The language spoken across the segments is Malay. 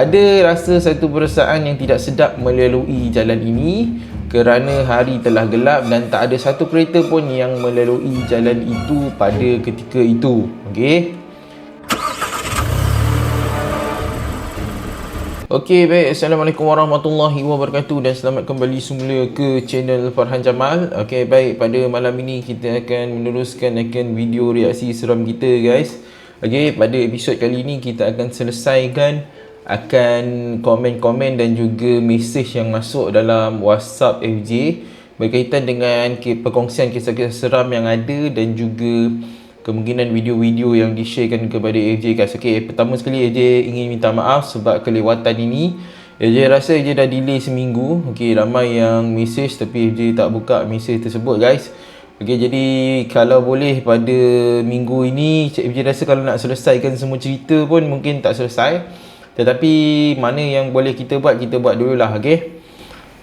Ada rasa satu perasaan yang tidak sedap melalui jalan ini kerana hari telah gelap dan tak ada satu kereta pun yang melalui jalan itu pada ketika itu. Okey. Okey, baik. Assalamualaikum warahmatullahi wabarakatuh dan selamat kembali semula ke channel Farhan Jamal. Okey, baik. Pada malam ini kita akan meneruskan akan video reaksi seram kita, guys. Okey, pada episod kali ini kita akan selesaikan akan komen-komen dan juga mesej yang masuk dalam WhatsApp FJ berkaitan dengan perkongsian kisah-kisah seram yang ada dan juga kemungkinan video-video yang di-sharekan kepada FJ guys. Okey, pertama sekali FJ ingin minta maaf sebab kelewatan ini. FJ rasa FJ dah delay seminggu. Okey, ramai yang mesej tapi FJ tak buka mesej tersebut guys. Okey, jadi kalau boleh pada minggu ini FJ rasa kalau nak selesaikan semua cerita pun mungkin tak selesai. Tetapi mana yang boleh kita buat kita buat dululah okey.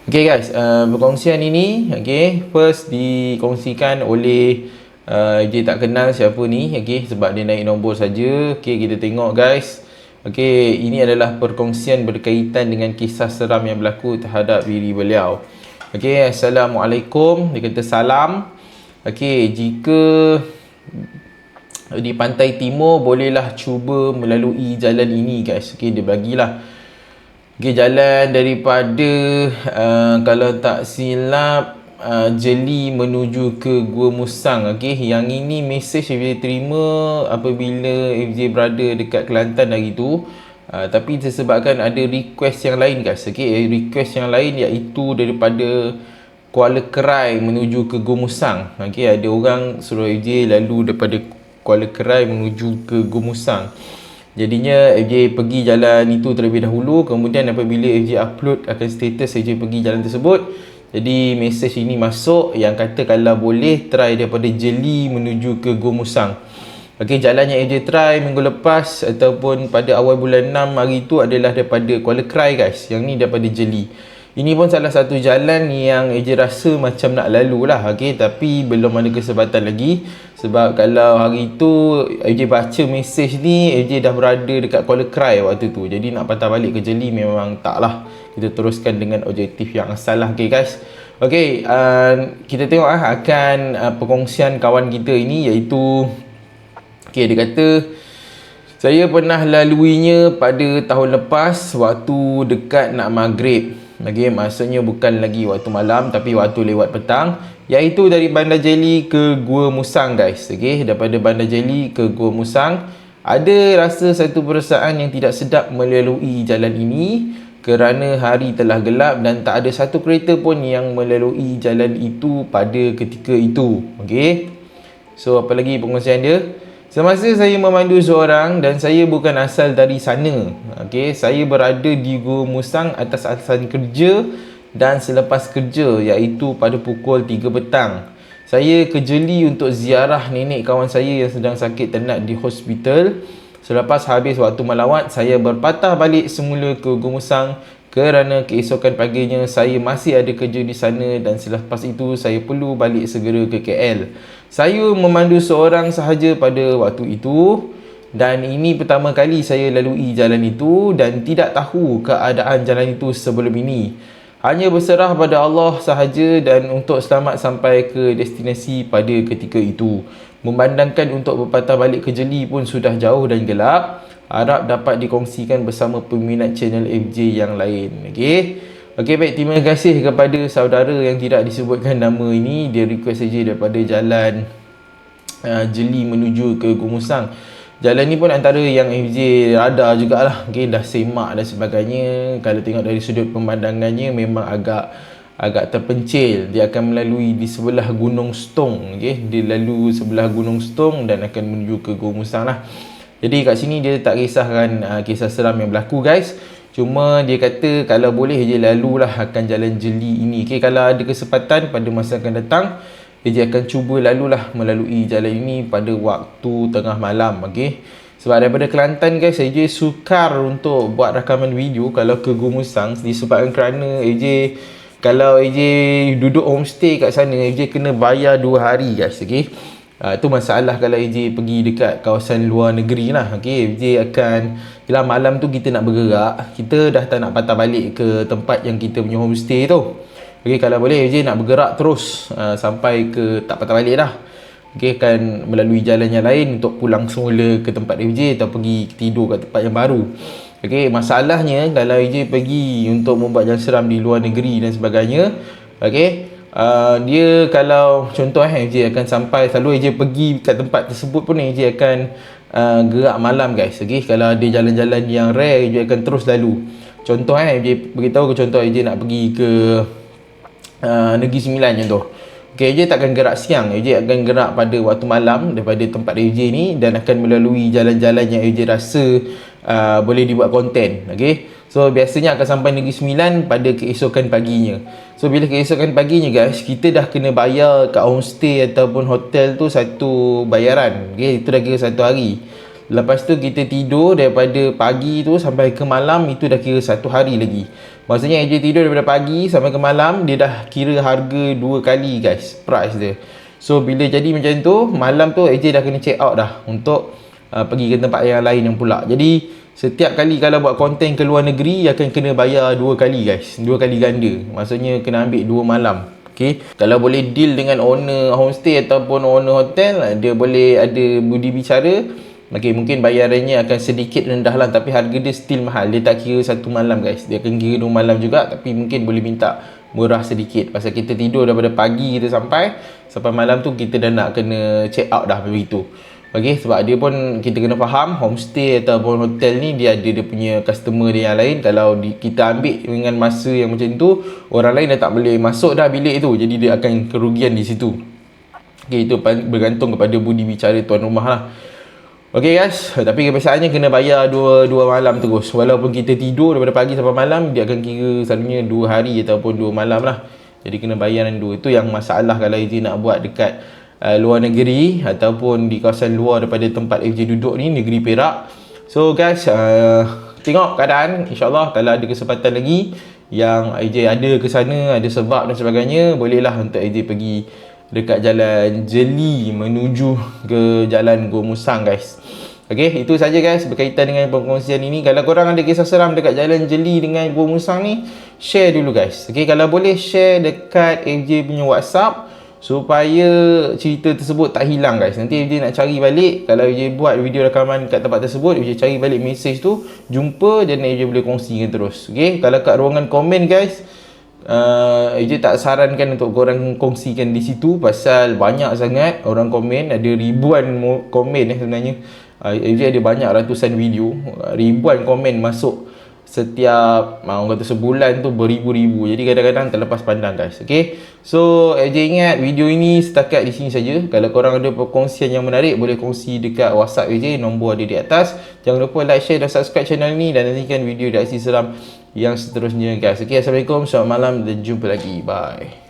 Okey guys, perkongsian ini okey, first dikongsikan oleh uh, dia tak kenal siapa ni okey sebab dia naik nombor saja. Okey, kita tengok guys. Okey, ini adalah perkongsian berkaitan dengan kisah seram yang berlaku terhadap diri beliau. Okey, assalamualaikum. Dia kata salam. Okey, jika di pantai timur bolehlah cuba melalui jalan ini guys. Okey dia bagilah. Okey jalan daripada uh, kalau tak silap uh, jeli menuju ke gua musang. Okey yang ini message FJ terima apabila FJ berada dekat Kelantan hari tu. Uh, tapi disebabkan ada request yang lain guys. Okey request yang lain iaitu daripada Kuala Kerai menuju ke Gua Musang. Ada orang suruh FJ lalu daripada Kuala Kerai menuju ke Gumusang. Jadinya FJ pergi jalan itu terlebih dahulu kemudian apabila FJ upload akan status FJ pergi jalan tersebut jadi mesej ini masuk yang kata kalau boleh try daripada Jeli menuju ke Gumusang. Okey jalan yang FJ try minggu lepas ataupun pada awal bulan 6 hari itu adalah daripada Kuala Kerai guys. Yang ni daripada Jeli. Ini pun salah satu jalan yang AJ rasa macam nak lalu lah okay? Tapi belum ada kesempatan lagi. Sebab kalau hari tu AJ baca mesej ni AJ dah berada dekat Kuala Krai waktu tu. Jadi nak patah balik ke Jeli memang tak lah. Kita teruskan dengan objektif yang asal lah okay guys? Okay, uh, kita tengok lah akan uh, perkongsian kawan kita ini iaitu Okay, dia kata Saya pernah laluinya pada tahun lepas waktu dekat nak maghrib Okay, maksudnya bukan lagi waktu malam tapi waktu lewat petang iaitu dari Bandar Jeli ke Gua Musang guys. Okay, daripada Bandar Jeli ke Gua Musang ada rasa satu perasaan yang tidak sedap melalui jalan ini kerana hari telah gelap dan tak ada satu kereta pun yang melalui jalan itu pada ketika itu. Okay, so apa lagi pengusian dia? Semasa saya memandu seorang dan saya bukan asal dari sana. Okey, saya berada di Gua Musang atas alasan kerja dan selepas kerja iaitu pada pukul 3 petang. Saya ke Jeli untuk ziarah nenek kawan saya yang sedang sakit ternak di hospital. Selepas habis waktu melawat, saya berpatah balik semula ke Gua Musang kerana keesokan paginya saya masih ada kerja di sana dan selepas itu saya perlu balik segera ke KL. Saya memandu seorang sahaja pada waktu itu dan ini pertama kali saya lalui jalan itu dan tidak tahu keadaan jalan itu sebelum ini. Hanya berserah pada Allah sahaja dan untuk selamat sampai ke destinasi pada ketika itu. Memandangkan untuk berpatah balik ke Jeli pun sudah jauh dan gelap harap dapat dikongsikan bersama peminat channel FJ yang lain. Okey? Okey baik. Terima kasih kepada saudara yang tidak disebutkan nama ini. Dia request saja daripada jalan uh, Jeli menuju ke Gumusang. Jalan ni pun antara yang FJ ada jugalah. Okey dah semak dan sebagainya. Kalau tengok dari sudut pemandangannya memang agak agak terpencil. Dia akan melalui di sebelah Gunung Stong okey? Dia lalu sebelah Gunung Stong dan akan menuju ke Gumusang lah jadi kat sini dia tak kisahkan uh, kisah seram yang berlaku guys. Cuma dia kata kalau boleh je lalulah akan jalan jeli ini. Okay, kalau ada kesempatan pada masa akan datang, dia akan cuba lalulah melalui jalan ini pada waktu tengah malam. Okay. Sebab daripada Kelantan guys, AJ sukar untuk buat rakaman video kalau ke Gumusang disebabkan kerana AJ kalau AJ duduk homestay kat sana, AJ kena bayar 2 hari guys. Okay. Uh, itu masalah kalau AJ pergi dekat kawasan luar negeri lah okay, AJ akan Yelah malam tu kita nak bergerak Kita dah tak nak patah balik ke tempat yang kita punya homestay tu. Okay, Kalau boleh AJ nak bergerak terus uh, Sampai ke tak patah balik dah. Okay, Akan melalui jalan yang lain Untuk pulang semula ke tempat AJ Atau pergi tidur kat tempat yang baru. Okay, Masalahnya kalau AJ pergi Untuk membuat jalan seram di luar negeri dan sebagainya okay, Uh, dia kalau contoh eh AJ akan sampai selalu AJ pergi kat tempat tersebut pun AJ akan uh, gerak malam guys okay? kalau ada jalan-jalan yang rare AJ akan terus lalu contoh eh AJ beritahu ke contoh AJ nak pergi ke uh, Negeri Sembilan contoh Okay, AJ takkan gerak siang AJ akan gerak pada waktu malam daripada tempat AJ ni dan akan melalui jalan-jalan yang AJ rasa uh, boleh dibuat konten okay? So biasanya akan sampai Negeri Sembilan pada keesokan paginya. So bila keesokan paginya guys, kita dah kena bayar kat homestay ataupun hotel tu satu bayaran. Okay, itu dah kira satu hari. Lepas tu kita tidur daripada pagi tu sampai ke malam itu dah kira satu hari lagi. Maksudnya AJ tidur daripada pagi sampai ke malam dia dah kira harga dua kali guys price dia. So bila jadi macam tu, malam tu AJ dah kena check out dah untuk uh, pergi ke tempat yang lain yang pula. Jadi Setiap kali kalau buat konten ke luar negeri akan kena bayar dua kali guys. Dua kali ganda. Maksudnya kena ambil dua malam. Okay. Kalau boleh deal dengan owner homestay ataupun owner hotel, dia boleh ada budi bicara. Okay, mungkin bayarannya akan sedikit rendah lah tapi harga dia still mahal. Dia tak kira satu malam guys. Dia akan kira dua malam juga tapi mungkin boleh minta murah sedikit. Pasal kita tidur daripada pagi kita sampai sampai malam tu kita dah nak kena check out dah begitu. Okey sebab dia pun kita kena faham homestay ataupun hotel ni dia ada dia punya customer dia yang lain kalau di, kita ambil dengan masa yang macam tu orang lain dah tak boleh masuk dah bilik tu jadi dia akan kerugian di situ. Okey itu bergantung kepada budi bicara tuan rumah lah. Okey guys, tapi kebiasaannya kena bayar dua dua malam terus. Walaupun kita tidur daripada pagi sampai malam, dia akan kira selalunya dua hari ataupun dua malam lah. Jadi kena bayaran dua. Itu yang masalah kalau izin nak buat dekat uh, luar negeri ataupun di kawasan luar daripada tempat FJ duduk ni negeri Perak so guys uh, tengok keadaan insyaAllah kalau ada kesempatan lagi yang AJ ada ke sana ada sebab dan sebagainya bolehlah untuk AJ pergi dekat jalan Jeli menuju ke jalan Gua Musang guys Okay, itu saja guys berkaitan dengan perkongsian ini. Kalau korang ada kisah seram dekat jalan Jeli dengan Gua Musang ni, share dulu guys. Okay, kalau boleh share dekat FJ punya WhatsApp supaya cerita tersebut tak hilang guys. Nanti dia nak cari balik kalau dia buat video rakaman kat tempat tersebut dia cari balik message tu jumpa dan dia boleh kongsikan terus. Ok kalau kat ruangan komen guys uh, tak sarankan untuk korang kongsikan di situ pasal banyak sangat orang komen. Ada ribuan komen eh sebenarnya. Uh, ada banyak ratusan video ribuan komen masuk setiap orang kata sebulan tu beribu-ribu. Jadi kadang-kadang terlepas pandang guys. Ok so AJ ingat video ini setakat di sini saja. Kalau korang ada perkongsian yang menarik boleh kongsi dekat whatsapp AJ nombor ada di atas. Jangan lupa like share dan subscribe channel ni dan nantikan video reaksi seram yang seterusnya guys. Ok assalamualaikum. Selamat malam dan jumpa lagi. Bye